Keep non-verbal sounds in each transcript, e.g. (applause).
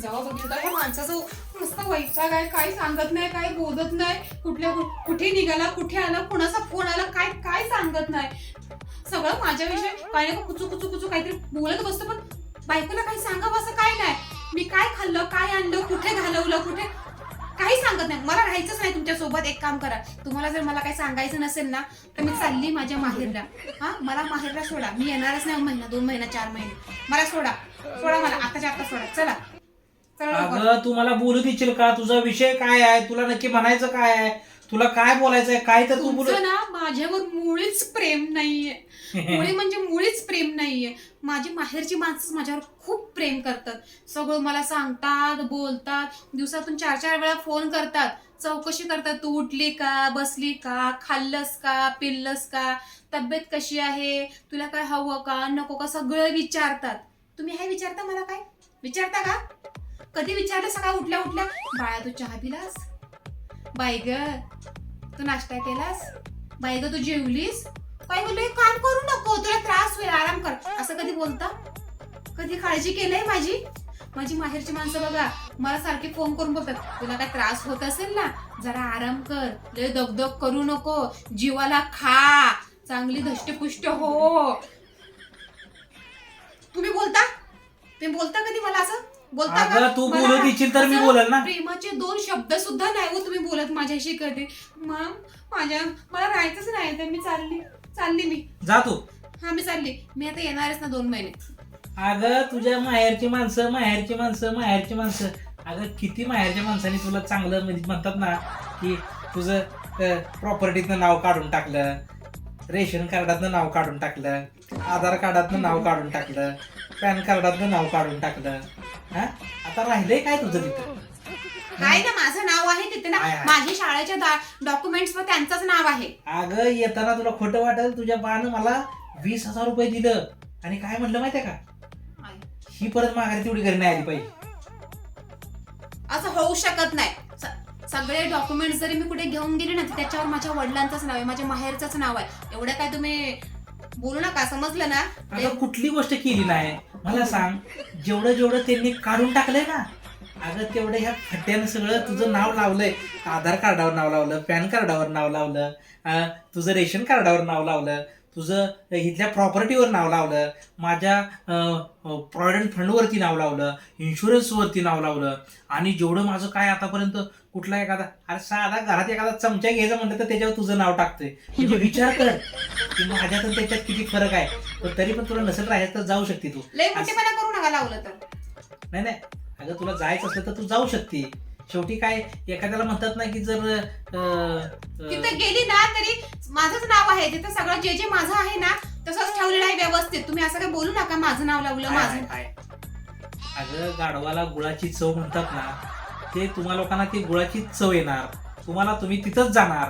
जेव्हा बघितलं या माणसाचं नुसतं वैताग आहे काय सांगत नाही काय बोलत नाही. कुठल्या कुठे निघाला कुठे आला कुणाचा फोन आला काय काय सांगत नाही. सगळं माझ्याविषयी काही ना कुचू कुचू कुचू काहीतरी बोलत बसतो पण बायकोला काही सांगावं असं काय नाही. मी काय खाल्लं काय आणलं कुठे घालवलं कुठे काही सांगत नाही. मला राहायचंच नाही तुमच्यासोबत एक काम करा. तुम्हाला जर मला काही सांगायचं नसेल ना तर मी चालली माझ्या माहेरला. हा मला माहेरला सोडा. मी येणारच नाही महिना दोन महिना चार महिने. मला सोडा. सोडा मला. आताच्या आता सोडा. चला. अगं तू मला बोलू देशील का? तुझा विषय काय आहे? तुला नक्की म्हणायचं काय आहे? तुला काय बोलायचंय? काय तर तू बोल तुमचं ना माझ्यावर मुळीच प्रेम नाहीये. (laughs) मुळी म्हणजे मुळीच प्रेम नाहीये. माझी माहेरची माणसं माझ्यावर खूप प्रेम करतात. सगळं मला सांगतात बोलतात. दिवसातून चार चार वेळा फोन करतात. चौकशी करतात. तू उठली का? बसली का? खाल्लंस का? पिल्लस का? तब्येत कशी आहे? तुला काय हवं का? नको का? सगळं विचारतात. तुम्ही हे विचारता मला काय? विचारता का? कधी विचारलं सकाळ उठल्या उठल्या बाळा तू चहा पिलास? बाई ग तू नाश्ता केलास? बाई ग तू जेवलीस? काय बोललो "हे काम करू नको तुला त्रास होईल आराम कर. असं कधी बोलता? कधी काळजी केलंय माझी? माझी माहेरची माणसं बघा मला सारखे फोन करून बोलतात तुला काय त्रास होत असेल ना? जरा आराम कर लय दगदग करू नको जीवाला खा चांगली धष्टपुष्ट हो. तुम्ही बोलता? तुम्ही बोलता कधी मला असं? बोलता का? अगं तू मला बोलू देशील तर मी असं बोलेल ना. प्रेमाचे दोन शब्द सुद्धा नाही हो तुम्ही बोलत माझ्याशी कधी. मग माझ्या मला राहायचंच नाही तर मी चालली चालली मी. जा तू. हा मी चालली. मी आता येणारच ना दोन महिने. अगं तुझ्या माहेरची माणसं माहेरची माणसं माहेरची माणसं. अगं किती माहेरच्या माणसांनी तुला चांगलं म्हणजे म्हणतात ना की तुझं प्रॉपर्टीतनं नाव काढून टाकलं. रेशन कार्डातनं नाव काढून टाकलं आधार कार्डातनं नाव काढून टाकलं पॅन कार्डातनं नाव काढून टाकलं हा? आता राहिलंय काय तुझं तिथं? आहे ना माझं नाव आहे तिथे ना. आहे, आहे. माझ्या शाळेच्या डॉक्युमेंट्स वर त्यांचंच नाव आहे. अगं येताना तुला खोटं वाटेल तुझ्या बानं मला वीस हजार रुपये दिलं. आणि काय म्हणलं माहितीये का? ही परत माघारी तेवढी घरी नाही आली पाहिजे. असं होऊ शकत नाही. सगळे डॉक्युमेंट जरी मी कुठे घेऊन गेले ना तर त्याच्यावर माझ्या वडिलांचंच नाव आहे माझ्या माहेरचंच नाव आहे. एवढं काय तुम्ही बोलू नका समजलं ना? अगं कुठली गोष्ट केली नाही? मला सांग जेवढं जेवढं त्यांनी काढून टाकलंय ना अगं तेवढं ह्या खड्ड्यानं सगळं तुझं नाव लावलंय. आधार कार्डावर नाव लावलं पॅन कार्डावर नाव लावलं अं, तुझं रेशन कार्डावर नाव लावलं तुझं इथल्या प्रॉपर्टीवर नाव लावलं माझ्या प्रॉव्हिडंट फंडवरती नाव लावलं इन्शुरन्सवरती नाव लावलं आणि जेवढं माझं काय आतापर्यंत कुठला एखादा? अरे साधा घरात एखादा चमचा घ्यायचा म्हणलं तर त्याच्यावर तुझं नाव टाकतंय. म्हणजे विचार कर. की माझ्यात आणि त्याच्यात किती फरक आहे? पण तरी पण तुला नसेल राहायचं तर जाऊ शकते तू. लय मोठेपणा करू नका लावलं तर. नाही नाही. अगं तुला जायचं असलं तर तू जाऊ शकते. शेवटी काय एखाद्याला म्हणतात ना की जर अं, अं, तिथे गेली ना तरी माझंच नाव आहे. तिथे सगळं जे जे माझं आहे ना तसंच ठेवलेलं आहे व्यवस्थित. तुम्ही असं काही बोलू नका माझं नाव लावलं आहे, माझं. आहे, आहे. अगं गाढवाला गुळाची चव म्हणतात ना ते तुम्हा लोकांना ती गुळाची चव येणार. तुम्हाला तुम्ही तिथंच जाणार.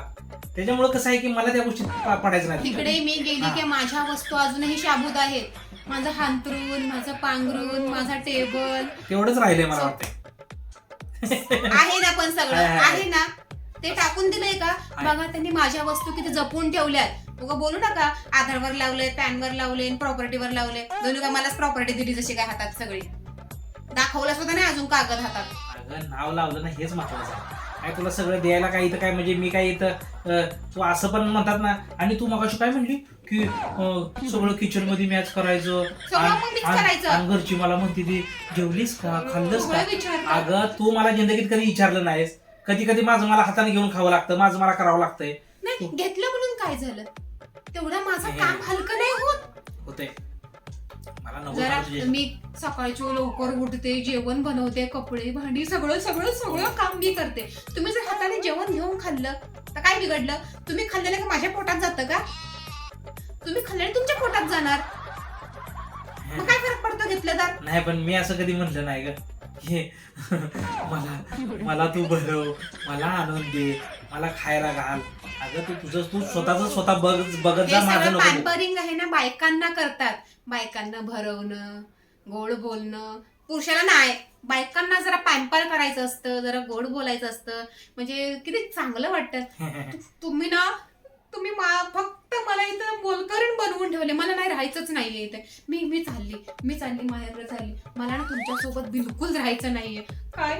त्याच्यामुळे कसं आहे की मला त्या गोष्टीत प- पडायचं नाही. तिकडे मी गेली. की माझ्या वस्तू अजूनही शाबूत आहेत. माझं हांतरून माझं पांघरून माझा टेबल. तेवढंच राहिलंय मला वाटतं आहे ना पण सगळं. आहे, ना? ते टाकून दिलंय का? बघा त्यांनी माझ्या वस्तू किती जपून ठेवल्यात. उगा बोलू नका. आधारवर लावले पॅनवर लावले प्रॉपर्टीवर लावले दोन्ही का मलाच प्रॉपर्टी दिली जशी काय हातात सगळी. दाखवलं सुद्धा नाही अजून कागद हातात. अगं नाव लावलं ना हेच महत्वाचं आहे. काय तुला सगळं द्यायला काय इथं काय म्हणजे मी काय इथं अं, तू असं पण म्हणतात ना आणि तू मगाशी काय म्हणली? की अं, सगळं किचनमध्ये मॅच करायचं सगळं आणि- मग मीच आणि- करायचं. आणि घरची मला म्हणते ती जेवलीस का? खाल्लंस का? सगळं विचारतात. अगं तू मला जिंदगीत कधी विचारलं नाहीस. कधी कधी माझं मला हाताने घेऊन खावं लागतं माझं मला करावं लागतंय. नाही घेतलं म्हणून काय झालं? तेवढं माझं हे. काम हलकं नाही होत. होते जरा मी सकाळची लवकर उठते जेवण बनवते कपडे भांडी सगळं सगळं सगळं काम मी करते. तुम्ही जर हाताने जेवण घेऊन खाल्लं तर काय बिघडलं? तुम्ही खाल्लेलं का माझ्या पोटात जातं का? तुम्ही खाल्लेलं तुमच्या पोटात जाणार. मग काय फरक पडतो घेतलं तर? नाही पण मी असं कधी म्हणलं नाही ग. हे मला मला तू भरव मला आणून दे मला खायला घाल. अगं तू तुझं तू स्वतःच स्वतः बघ बघत जा माझं आहे ना बायकांना करतात. बायकांना भरवणं गोड बोलणं. पुरुषाला नाही. बायकांना जरा पॅम्पर करायचं असतं जरा गोड बोलायचं असतं. म्हणजे किती चांगलं वाटतं. तु- तुम्ही ना तुम्ही मा- फक्त मला इथं मोलकरण बनवून ठेवले. मला नाही राहायचंच नाहीये इथे. मी मी चालली. मी चालली माझ्याकडे चालली. मला ना तुमच्यासोबत बिलकुल राहायचं नाहीये. काय?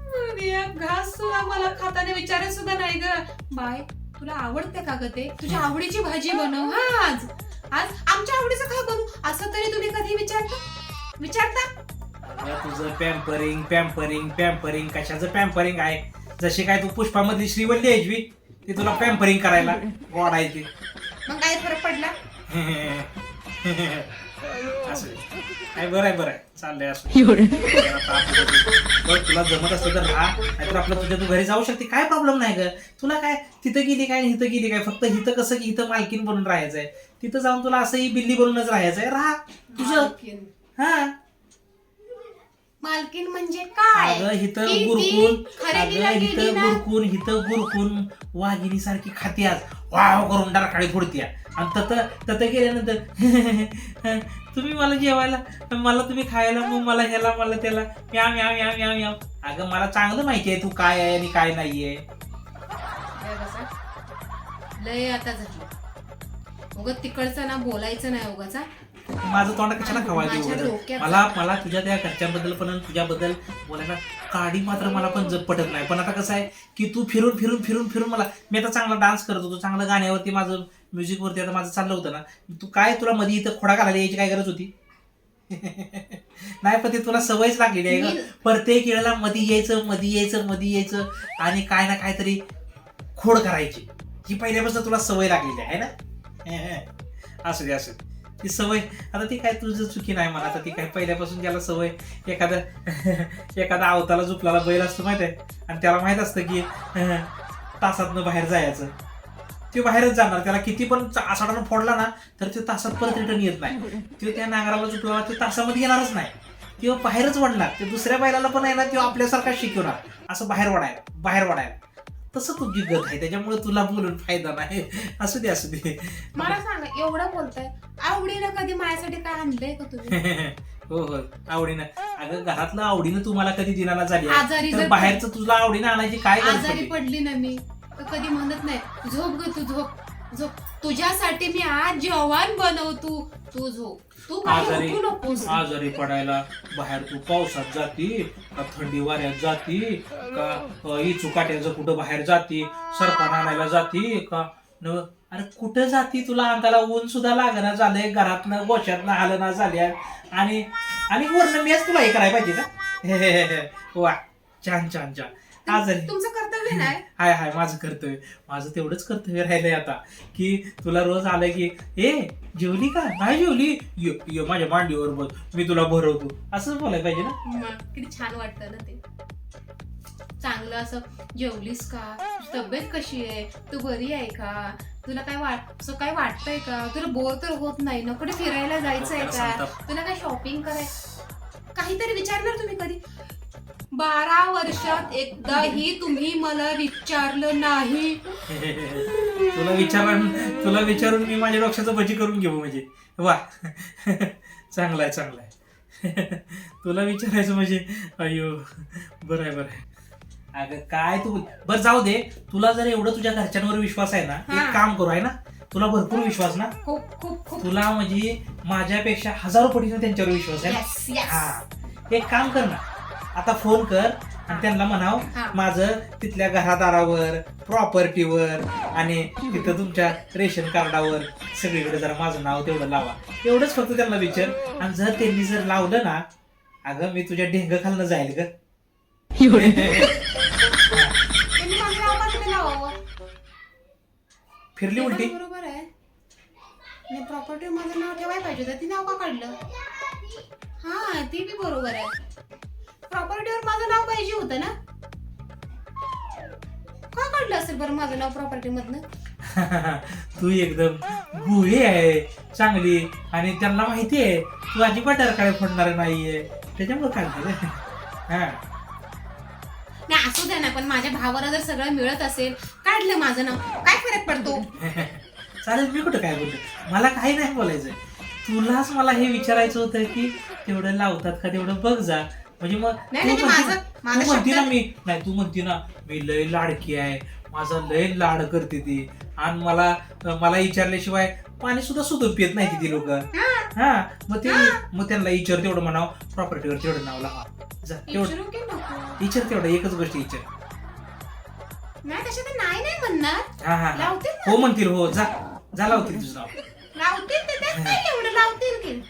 अरे, घास सुद्धा मला खाताना विचारत सुद्धा नाही ग. बाय तुला आवडते का ग ते? तुझ्या आवडीची भाजी बनव. हा आज. आज आमच्या आवडीचं काय बनवू असं तरी तुम्ही कधी विचारता? विचारता? अगं, तुझं पॅम्परिंग पॅम्परिंग पॅम्परिंग कशाचं पॅम्परिंग आहे? जशी काय तू पुष्पामधली श्रीवल्ली बी ती तुला पॅम्परिंग करायला गोड आहे ती मग काय फरक पडला? (laughs) असं बरं आहे बरं आहे. चाललंय असं. आता बघ, तुला जमत असलं तर राहा. नाहीतर आपलं तुझ्या तू घरी जाऊ शकते. काय प्रॉब्लेम नाही ग. तुला काय तिथं गेली काय आणि इथं गेली काय? फक्त इथं कसं की इथं मालकीन बनून राहायचंय. तिथं जाऊन तुला असंही बिल्ली बनूनच राहायचंय. राहा. तुझं मालकीन. हा? मालकीन म्हणजे काय? अगं हिथं ती- ती गुरकून खरेदीला अगं गेली हिथं ना? गुरकून हिथं गुरकून वाघिणी सारखी खात्यास वाव करून डरकाळी फोडत्या आणि तत तत गेल्यानंतर (laughs) तुम्ही मला जेवायला मला तुम्ही खायला मग मला ह्याला मला त्याला म्याव म्याव म्याव म्याव म्याव. अगं मला चांगलं माहिती आहे तू काय आहे आणि काय नाहीये? लय आता झालं. उगत तिकडचं ना बोलायचं नाही उगाचा माझं तोंड कशाला खवायचं मला मला तुझ्या त्या घरच्यांबद्दल पण तुझ्याबद्दल बोलायला काडी मात्र मला पण पटत नाही. पण आता कसं आहे की तू फिरून फिरून फिरून फिरून मला मी आता चांगला डान्स करत होतो चांगलं गाण्यावरती माझं म्युझिक वरती आता माझं चाललं होतं ना. तू काय तुला मध्ये इथं खोडा घालायला यायची काय गरज होती? (laughs) नाही पण ते तुला सवयच लागलेली आहे ग. मी- प्रत्येक वेळेला मध्ये यायचं मध्ये यायचं मध्ये यायचं आणि काय ना काहीतरी खोड करायची. ही पहिल्यापासून तुला सवय लागलेली आहे ना? (laughs) असू दे असू दे. ती सवय आता ती काय तुझं चुकी नाही मला आता ती काय पहिल्यापासून त्याला सवय (laughs) एखादा एखादा आवताला झुपलाला बैल असतो माहीत आहे. आणि त्याला माहीत असतं की तासातनं बाहेर जायचं. ते बाहेरच जाणार. त्याला किती पण आसाडानं फोडला ना तर ते तासात परत रिटर्न येत नाही. तो त्या नांगराला झुपला ते तासामध्ये येणारच नाही. किंवा बाहेरच वडणार ते दुसऱ्या बैलाला पण आहे ना किंवा आपल्यासारखा शिकवणार. असं बाहेर वडायला बाहेर वडायला तसं तुझी गत आहे. त्याच्यामुळे तुला बोलून फायदा नाही. असू दे असू दे. मला सांगा एवढं बोलताय. आवडीनं कधी माझ्यासाठी काय आणलंय का तुम्ही? (laughs) हो हो. आवडीनं. अगं घरातलं आवडीनं तुम्हाला कधी दिनाला झाली आहे. आजारी तर जर बाहेरचं तुला आवडीनं आणायची काय गरज आजारी? पडली ना मी. तर कधी म्हणत नाही झोप ग तू झोप झोप. तुझ्यासाठी मी आज जेवण बनव तू तू झोप. तू काही आजारी उठू नकोस. आजारी पडायला बाहेर तू पावसात जाती का थंडी वाऱ्यात जाती का अ, इचुकाट्याचं कुठं बाहेर जाती सरपण आणायला जाती का न अरे कुठं जाती तुला? अंगाला ऊन सुद्धा लागणं झालंय घरातनं गोशातनं हालना झाल्या. आणि आणि वरण मीच तुला हे करायला पाहिजे का? (laughs) वा छान छान छान. आजारी. तुमचं कर्तव्य नाही. हाय हाय माझं कर्तव्य. माझं तेवढंच कर्तव्य राहिलंय आता की तुला रोज आलं की ए जेवली का? नाही जेवली? ये ये माझ्या मांडीवर बघ मी तुला भरवतो. असंच बोलायला पाहिजे ना. मग किती छान वाटतं ना ते. चांगलं असं जेवलीस का? तुझी तब्येत कशी आहे? तू बरी आहे का? तुला काय वाट असं काय वाटतंय का? तुला बोर तर होत नाही ना? कुठे फिरायला जायचंय त्याला का. तुला काय शॉपिंग कराय काहीतरी विचारणार तुम्ही कधी? बारा वर्षात एकदाही तुम्ही मला विचारलं नाही. तुला विचारून तुला विचारून मी माझ्या डोक्याचं भजी करून घेऊ म्हणजे. वा. चांगलं आहे चांगलं आहे तुला विचारायचं म्हणजे अयो बरं आहे बरं आहे. अगं काय तू बरं जाऊ दे. तुला जर एवढं तुझ्या घरच्यांवर विश्वास आहे ना हा. एक काम करू आहे ना? तुला भरपूर विश्वास ना? खूप खूप खूप. तुला म्हणजे माझ्यापेक्षा हजारो पटीने त्यांच्यावर विश्वास आहे ना? येस येस हा. एक काम कर ना. आता फोन कर आणि त्यांना म्हणाव हा. माझं तिथल्या घरादारावर प्रॉपर्टीवर आणि तिथं तुमच्या रेशन कार्डावर सगळीकडे जरा माझं नाव तेवढं लावा. एवढंच फक्त त्यांना विचार. आणि जर त्यांनी जर लावलं ना अगं मी तुझ्या ढेंग खालनं जाईल ग. त्यांनी माझं नाव का तुम्ही लावावं. फिरली पण उलटी? बरोबर आहे. प्रॉपर्टी माझं नाव ठेवायला पाहिजे होतं. ती नाव का काढलं? हा ते बी बरोबर आहे. प्रॉपर्टीवर माझं नाव पाहिजे होतं ना? का काढलं असेल बरं माझं नाव प्रॉपर्टी मधनं? (laughs) तू एकदम भोळी आहे चांगली. आणि त्यांना माहिती आहे तू अजिबात डरकाळे फोडणार नाहीये. त्याच्यामुळे काढलं. (laughs) हा. नाही असू द्या ना पण माझ्या भावाला जर सगळं मिळत असेल काढलं माझं नाव काय फरक पडतो? (laughs) चालेल मी कुठं काय बोलतो मला काही नाही बोलायचं तुलाच मला हे विचारायचं होतं की तेवढं लावतात का तेवढं बघ जा. म्हणजे मग नाही, तू म्हणती माझं- तू म्हणती ना शब्द- मी नाही तू म्हणती ना मी लय लाडकी आहे. माझा लय लाड करते ती. आणि मला मला विचारल्याशिवाय पाणी सुद्धा सुद्धा पित नाही ती लोक. हा. मग ते मग त्यांना विचार तेवढं म्हणावं. प्रॉपर्टीवर तेवढं नाव लावा. जा तेवढं नको? विचार तेवढं एकच गोष्ट विचार. नाही तशा तर नाही नाही म्हणणार. हा हा हा. लावतील ना. हो म्हणतील हो जा. जा लावतील तुझं नाव. लावतील ते त्यात काय एवढं लावतील की?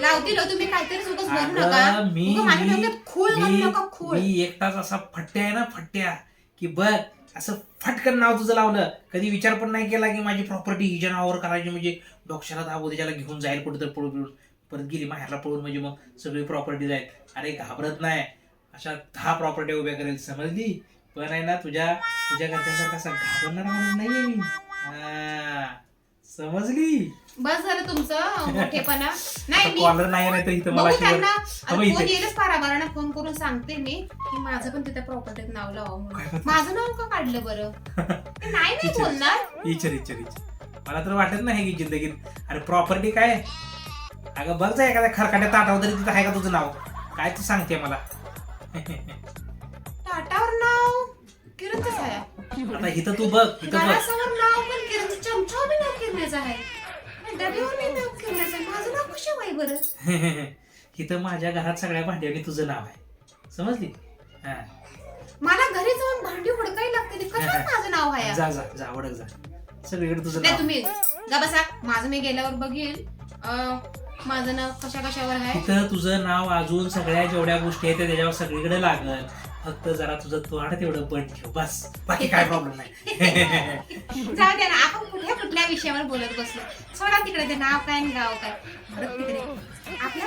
लावतील हो, तुम्ही काहीतरी उगाच बोलू नका. अगं, मी उगा माझ्या डोक्यात खूळ घालू नका खूळ. मी एकटाच असा फट्ट्या आहे ना फट्ट्या. की बघ असं फटकन नाव तुझं लावलं. कधी विचार पण नाही केला की माझी प्रॉपर्टी हिच्या नावावर करायची. म्हणजे डोक्याला दाबू त्याला घेऊन जाईल कुठेतरी पळून पळून परत गेली माहेरला पळून म्हणजे मग सगळी प्रॉपर्टी जाईल अरे घाबरत नाही. अशा दहा प्रॉपर्टी उभ्या करेल समजली? पण आहे ना तुझ्या तुझ्या घरच्यांसारखा असा घाबरणार म्हणून नाहीये मी. हा, समजली? बस झालं तुमचं मोठेपणा. नाही मी कॉलर नाही नाही तर इथं मला बघू अशी त्यांना. मग आता इथे. फोन येईलच पाराबारांना फोन करून सांगते मी की माझं पण तिथे प्रॉपर्टीत नाव लावा? माझं नाव का काढलं बरं? ते नाही नाही विचार. बोलणार. इचर इचर इचर. मला तर वाटत नाही की जिंदगीत. अरे प्रॉपर्टी काय? अगं बघ जा एखाद्या खरकाट्या ताटावर तरी तिथं आहे का तुझं नाव? काय तू सांगते मला? (laughs) ताटावर नाव? किरणच आहे? आता इथं तू बघ इथं बघ. घरासमोर नाव पण किरणचं चमचा बी नाव किरण्याचं आहे. डब्यावर नाही नाव किरण्याचं आहे. माझं नाव कशा बरं? (laughs) इथं माझ्या घरात सगळ्या भांड्याने तुझं नाव आहे. समजली? हा. मला घरी जाऊन भांडी हुडकायला लागते ते माझं नाव आहे? जा जा जा ओळख जा. सगळीकडे तुझं नाही नाव. तुम्ही जा बसा. माझं मी गेल्यावर बघील अं, माझं नाव कशा कशावर आहे? तुझं नाव अजून सगळ्या जेवढ्या गोष्टी आहेत त्या त्याच्यावर सगळीकडे लागल. फक्त जरा तुझं तोंड तेवढं बंद ठेव बस. बाकी (laughs) काय प्रॉब्लेम नाही. (laughs) जाऊ द्या ना आपण कुठल्या कुठल्या विषयावर बोलत बसलो? सोडा तिकडे ते नाव काय आणि गाव काय. परत तिकडे. आपल्या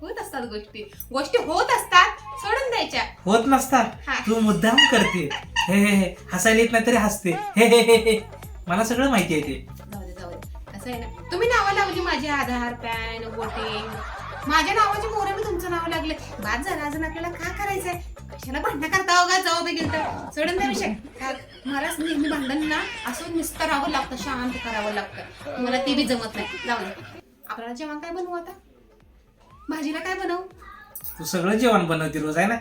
होत असतात गोष्टी. गोष्टी होत असतात सोडून द्यायच्या. होत नसतात. हा. तू मुद्दाम करते. हे हे हे. हसायला येत नाही तरी हसते. हे हे हे हे. मला सगळं माहिती आहे ते. जाऊ दे जाऊ दे. कसं आहे ना. तुम्ही नावं लावली माझे आधार पॅन वोटिंग. माझ्या नावाची मोरे मी तुमचं नाव लागले. बाद झालं अजून आपल्याला का करायचंय? कशाला भांडणं करता हो का जाऊ बघेल तर सोडून द्या विषय. मलाच नेहमी भांडण ना असं निस्तरावं लागतं शांत करावं लागतं. मला ते बी जमत नाही. जाऊ आपल्याला जेवण काय बनवू आता? भाजीला काय बनवू? तू सगळं जेवण बनवते रोज आहे ना?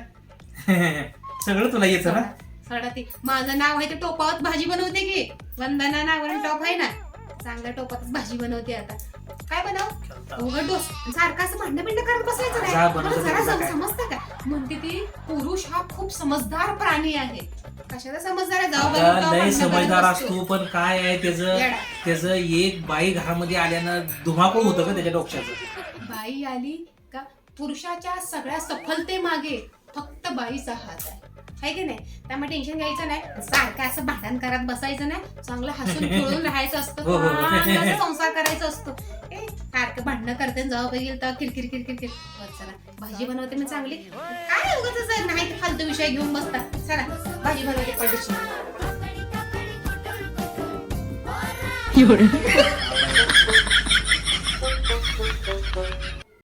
(laughs) सगळं तुला येतं ना? सडा ती. माझं नाव आहे ते टोपावत भाजी बनवते की. वंदना नावाने टोप आहे ना? चांगल्या टोपातच भाजी बनवते आता. काय बनव? उघड डोस सारखं असं भांडण बिंड करत बसायचं नाही. जरा. समजतं का? म्हणते ती पुरुष हा खूप समजदार प्राणी आहे. कशाला समजदार आहे? जाऊ समजदार. असतो पण काय आहे त्याचं. त्याचं एक बाई घरामध्ये आल्यानं धुमाकूळ होतं का त्याच्या डोक्याचं? बाई आली का पुरुषाच्या सगळ्या सफलतेमागे फक्त बाईचा हात आहे. आहे की नाही? त्यामुळे टेन्शन घ्यायचं नाही. सारखं असं भांडण करत बसायचं नाही. चांगलं हसून खेळून (laughs) राहायचं असतं. हो, हो, हो. संसार करायचं असतो. ए सारखं भांडणं करते जवळ जाऊ बघेल तर किरकिर किरकिर किर चला. भाजी बनवते मी चांगली. काय उगाच असं नाही ते फालतू विषय घेऊन बसतात. चला भाजी बनवते पडशी एवढं. (laughs)